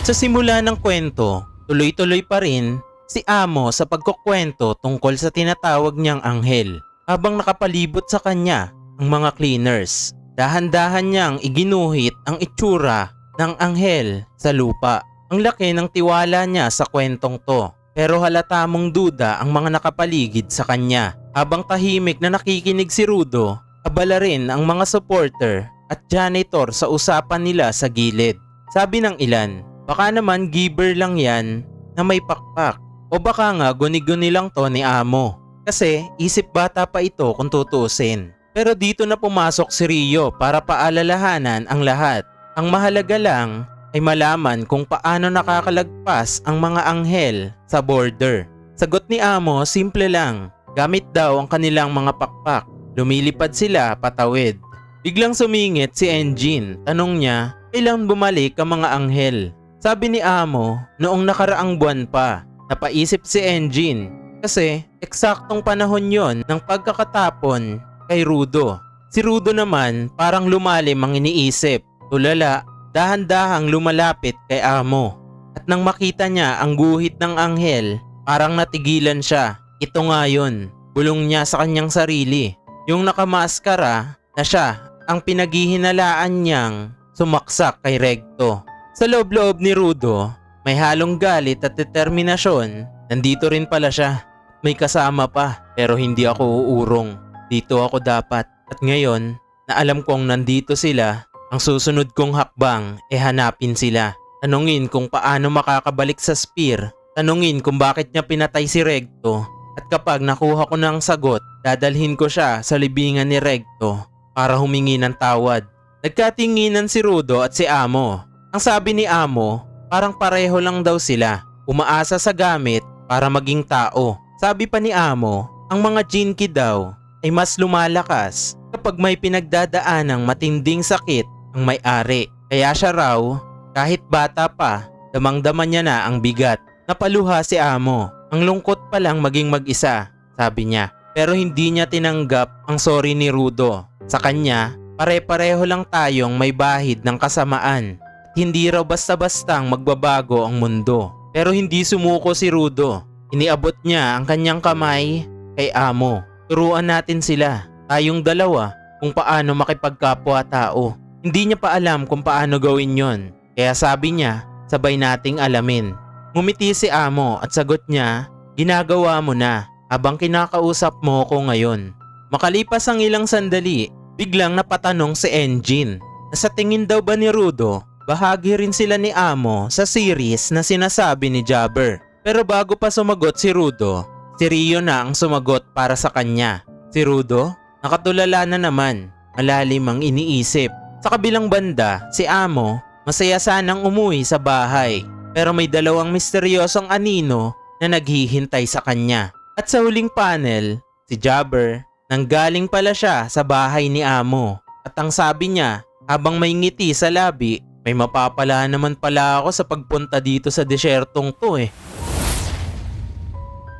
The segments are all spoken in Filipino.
Sa simula ng kwento, tuloy-tuloy pa rin si Amo sa pagkukwento tungkol sa tinatawag niyang anghel habang nakapalibot sa kanya ang mga cleaners. Dahan-dahan niyang iginuhit ang itsura ng anghel sa lupa. Ang laki ng tiwala niya sa kwentong to pero halata mong duda ang mga nakapaligid sa kanya. Habang tahimik na nakikinig si Rudo, abala rin ang mga supporter at janitor sa usapan nila sa gilid. Sabi ng ilan, baka naman giver lang yan na may pakpak. O baka nga guni-guni lang to ni Amo. Kasi isip bata pa ito kung tutusin. Pero dito na pumasok si Rio para paalalahanan ang lahat. Ang mahalaga lang ay malaman kung paano nakakalagpas ang mga anghel sa border. Sagot ni Amo, simple lang. Gamit daw ang kanilang mga pakpak. Lumilipad sila patawid. Biglang sumingit si Engine. Tanong niya, kailan bumalik ang mga anghel? Sabi ni Amo, noong nakaraang buwan pa. Napaisip si Engine kasi eksaktong panahon yon ng pagkakatapon kay Rudo. Si Rudo naman parang lumalim ang iniisip. Tulala, dahan-dahang lumalapit kay Amo. At nang makita niya ang guhit ng anghel, parang natigilan siya. Ito nga yun, bulong niya sa kanyang sarili. Yung nakamaskara na siya ang pinaghihinalaan niyang sumaksak kay Recto. Sa loob-loob ni Rudo, may halong galit at determinasyon. Nandito rin pala siya. May kasama pa pero hindi ako uurong. Dito ako dapat. At ngayon, na alam kong nandito sila, ang susunod kong hakbang e hanapin sila. Tanungin kung paano makakabalik sa spear. Tanungin kung bakit niya pinatay si Recto. At kapag nakuha ko ng sagot, dadalhin ko siya sa libingan ni Recto para humingi ng tawad. Nagkatinginan si Rudo at si Amo. Ang sabi ni Amo, parang pareho lang daw sila. Umaasa sa gamit para maging tao. Sabi pa ni Amo, ang mga Jinki daw ay mas lumalakas kapag may pinagdadaanang matinding sakit ang may-ari. Kaya siya raw, kahit bata pa, damang-dama niya na ang bigat. Napaluha si Amo. Ang lungkot pa lang maging mag-isa, sabi niya. Pero hindi niya tinanggap ang sorry ni Rudo. Sa kanya, pare-pareho lang tayong may bahid ng kasamaan. Hindi raw basta-bastang magbabago ang mundo. Pero hindi sumuko si Rudo. Iniabot niya ang kanyang kamay kay Amo. Turuan natin sila, tayong dalawa, kung paano makipagkapwa tao. Hindi niya pa alam kung paano gawin yon. Kaya sabi niya, sabay nating alamin. Ngumiti si Amo at sagot niya, ginagawa mo na habang kinakausap mo ko ngayon. Makalipas ang ilang sandali, biglang napatanong si Engine. Sa tingin daw ba ni Rudo, bahagi rin sila ni Amo sa series na sinasabi ni Jabber. Pero bago pa sumagot si Rudo, si Rio na ang sumagot para sa kanya. Si Rudo, nakatulala na naman, malalim ang iniisip. Sa kabilang banda, si Amo, masaya sanang umuwi sa bahay. Pero may dalawang misteryosong anino na naghihintay sa kanya. At sa huling panel, si Jabber, nanggaling pala siya sa bahay ni Amo. At ang sabi niya, habang may ngiti sa labi, may mapapala naman pala ako sa pagpunta dito sa desyertong to eh.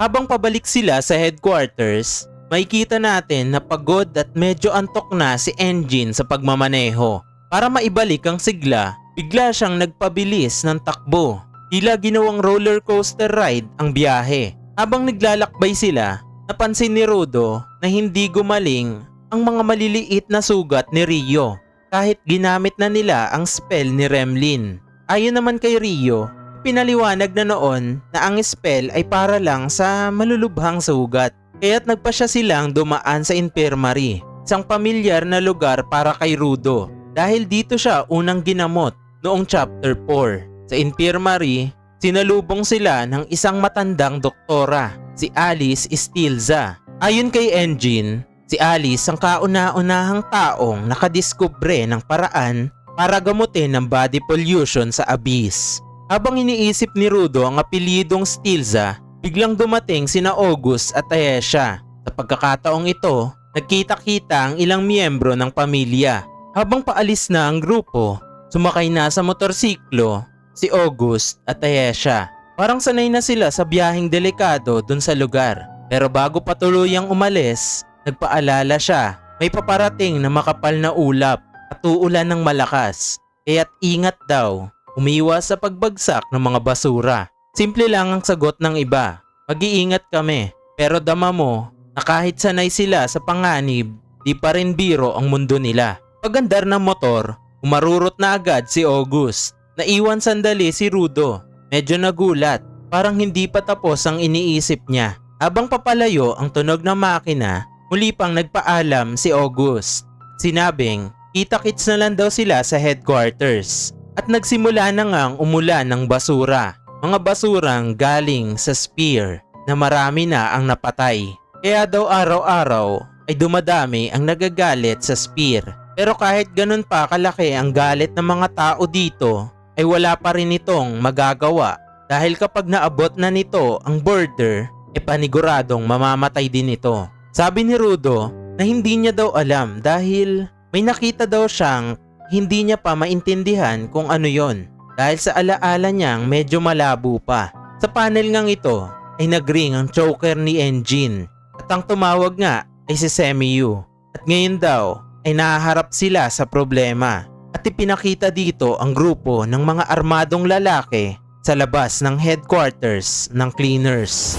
Habang pabalik sila sa headquarters, makikita natin na pagod at medyo antok na si Engine sa pagmamaneho. Para maibalik ang sigla, bigla siyang nagpabilis ng takbo. Tila ginawang roller coaster ride ang biyahe. Habang naglalakbay sila, napansin ni Rudo na hindi gumaling ang mga maliliit na sugat ni Rio kahit ginamit na nila ang spell ni Remlin. Ayon naman kay Rio, pinaliwanag na noon na ang spell ay para lang sa malulubhang sugat. Kaya't nagpa siya silang dumaan sa infirmary, isang pamilyar na lugar para kay Rudo dahil dito siya unang ginamot noong chapter 4. Sa infirmary, sinalubong sila ng isang matandang doktora, si Alice Stilza. Ayon kay Engine, si Alice ang kauna-unahang taong nakadiskubre ng paraan para gamutin ang body pollution sa abyss. Habang iniisip ni Rudo ang apelidong Stilza, biglang dumating sina August at Ayesha. Sa pagkakataong ito, nagkita-kita ang ilang miyembro ng pamilya. Habang paalis na ang grupo, sumakay na sa motorsiklo si August at Ayesha. Parang sanay na sila sa biyaheng delikado dun sa lugar. Pero bago pa tuluyang umalis, nagpaalala siya. May paparating na makapal na ulap at uulan ng malakas. Kaya't ingat daw umiwas sa pagbagsak ng mga basura. Simple lang ang sagot ng iba. Mag-iingat kami. Pero dama mo na kahit sanay sila sa panganib, di pa rin biro ang mundo nila. Pagandar ng motor, umarurot na agad si August. Naiwan sandali si Rudo. Medyo nagulat. Parang hindi pa tapos ang iniisip niya. Habang papalayo ang tunog ng makina, muli pang nagpaalam si August. Sinabing, kita-kits na lang daw sila sa headquarters. At nagsimula na ngang umulan ng basura. Mga basurang galing sa spear na marami na ang napatay. Kaya daw araw-araw ay dumadami ang nagagalit sa spear. Pero kahit ganun pa kalaki ang galit ng mga tao dito, ay wala pa rin itong magagawa. Dahil kapag naabot na nito ang border, e paniguradong mamamatay din ito. Sabi ni Rudo na hindi niya daw alam dahil may nakita daw siyang hindi niya pa maintindihan kung ano yon. Dahil sa alaala niyang medyo malabo pa. Sa panel ngang ito ay nagring ang choker ni Engine at ang tumawag nga ay si Semiyu. At ngayon daw ay nahaharap sila sa problema at ipinakita dito ang grupo ng mga armadong lalaki sa labas ng headquarters ng cleaners.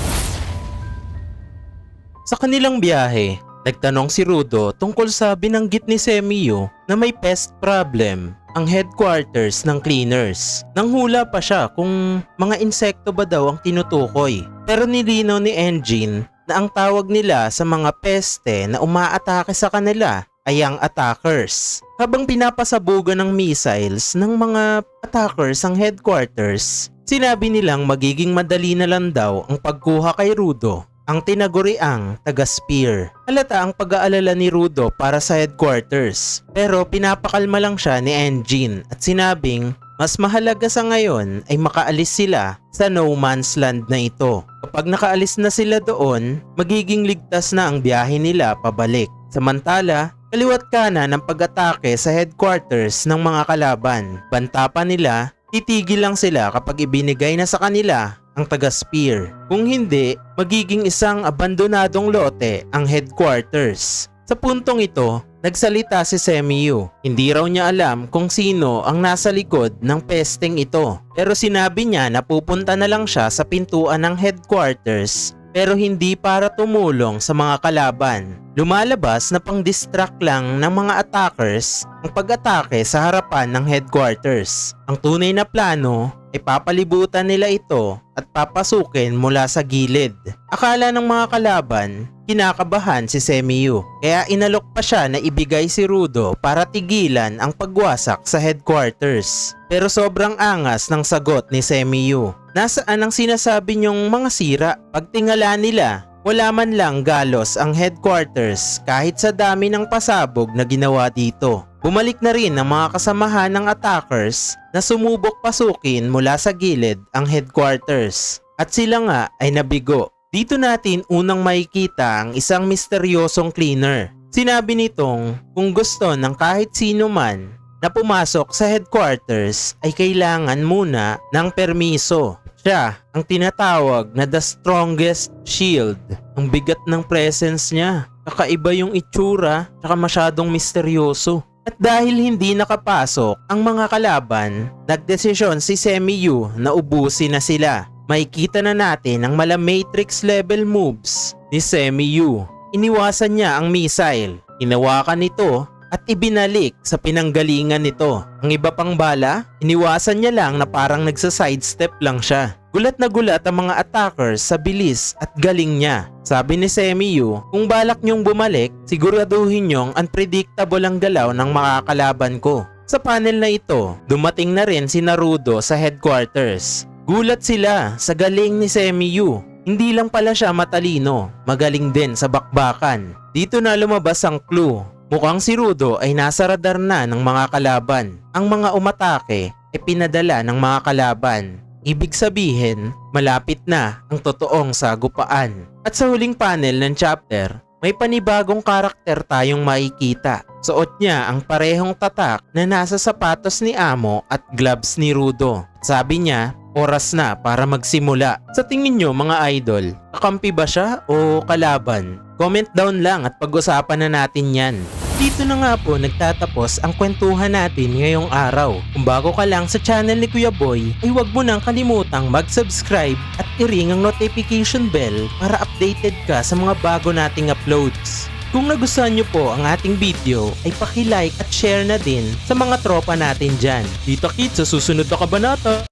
Sa kanilang biyahe, nagtanong si Rudo tungkol sa binanggit ni Semiyo na may pest problem ang headquarters ng cleaners. Nanghula pa siya kung mga insekto ba daw ang tinutukoy. Pero nilinaw ni Engine na ang tawag nila sa mga peste na umaatake sa kanila ay ang attackers. Habang pinapasabugan ng missiles ng mga attackers ang headquarters, sinabi nilang magiging madali na lang daw ang pagkuha kay Rudo ang tinaguriang taga-spear. Halata ang pag-aalala ni Rudo para sa headquarters. Pero pinapakalma lang siya ni Engine at sinabing mas mahalaga sa ngayon ay makaalis sila sa no man's land na ito. Kapag nakaalis na sila doon, magiging ligtas na ang biyahe nila pabalik. Samantala, kaliwat kanan ng pag-atake sa headquarters ng mga kalaban. Banta pa nila, titigil lang sila kapag ibinigay na sa kanila ang taga-spear. Kung hindi, magiging isang abandonadong lote ang headquarters. Sa puntong ito, nagsalita si Semiyu. Hindi raw niya alam kung sino ang nasa likod ng pesteng ito. Pero sinabi niya na pupunta na lang siya sa pintuan ng headquarters pero hindi para tumulong sa mga kalaban. Lumalabas na pang-distract lang ng mga attackers ang pag-atake sa harapan ng headquarters. Ang tunay na plano ay papalibutan nila ito at papasukin mula sa gilid. Akala ng mga kalaban, kinakabahan si Semiyu. Kaya inalok pa siya na ibigay si Rudo para tigilan ang pagwasak sa headquarters. Pero sobrang angas ng sagot ni Semiyu. Nasaan ang sinasabi niyong mga sira? Pagtingala nila, wala man lang galos ang headquarters kahit sa dami ng pasabog na ginawa dito. Bumalik na rin ang mga kasamahan ng attackers na sumubok pasukin mula sa gilid ang headquarters. At sila nga ay nabigo. Dito natin unang makikita ang isang misteryosong cleaner. Sinabi nitong kung gusto ng kahit sino man na pumasok sa headquarters ay kailangan muna ng permiso. Siya ang tinatawag na the strongest shield. Ang bigat ng presence niya. Kakaiba yung itsura, tsaka masyadong misteryoso. At dahil hindi nakapasok ang mga kalaban, nagdesisyon si Semiyu na ubusin na sila. Makikita na natin ang mala matrix level moves ni Semiyu. Iniwasan niya ang missile. Hinawakan nito at ibinalik sa pinanggalingan nito. Ang iba pang bala, iniwasan niya lang na parang nagsa-sidestep lang siya. Gulat na gulat ang mga attackers sa bilis at galing niya. Sabi ni Semiyu, kung balak niyong bumalik, siguraduhin niyong unpredictable ang galaw ng makakalaban ko. Sa panel na ito, dumating na rin si Naruto sa headquarters. Gulat sila sa galing ni Semiyu. Hindi lang pala siya matalino, magaling din sa bakbakan. Dito na lumabas ang clue Mukhang si Rudo ay nasa radar na ng mga kalaban. Ang mga umatake ay pinadala ng mga kalaban. Ibig sabihin, malapit na ang totoong sagupaan. At sa huling panel ng chapter, may panibagong karakter tayong makikita. Suot niya ang parehong tatak na nasa sapatos ni Amo at gloves ni Rudo. Sabi niya, oras na para magsimula. Sa tingin nyo mga idol, kakampi ba siya o kalaban? Comment down lang at pag-usapan na natin yan. Dito na nga po nagtatapos ang kwentuhan natin ngayong araw. Kung bago ka lang sa channel ni Kuya Boy, ay huwag mo nang kalimutang mag-subscribe at i-ring ang notification bell para updated ka sa mga bago nating uploads. Kung nagustuhan nyo po ang ating video, ay paki-like at share na din sa mga tropa natin dyan. Dito kits sa susunod na kabanata.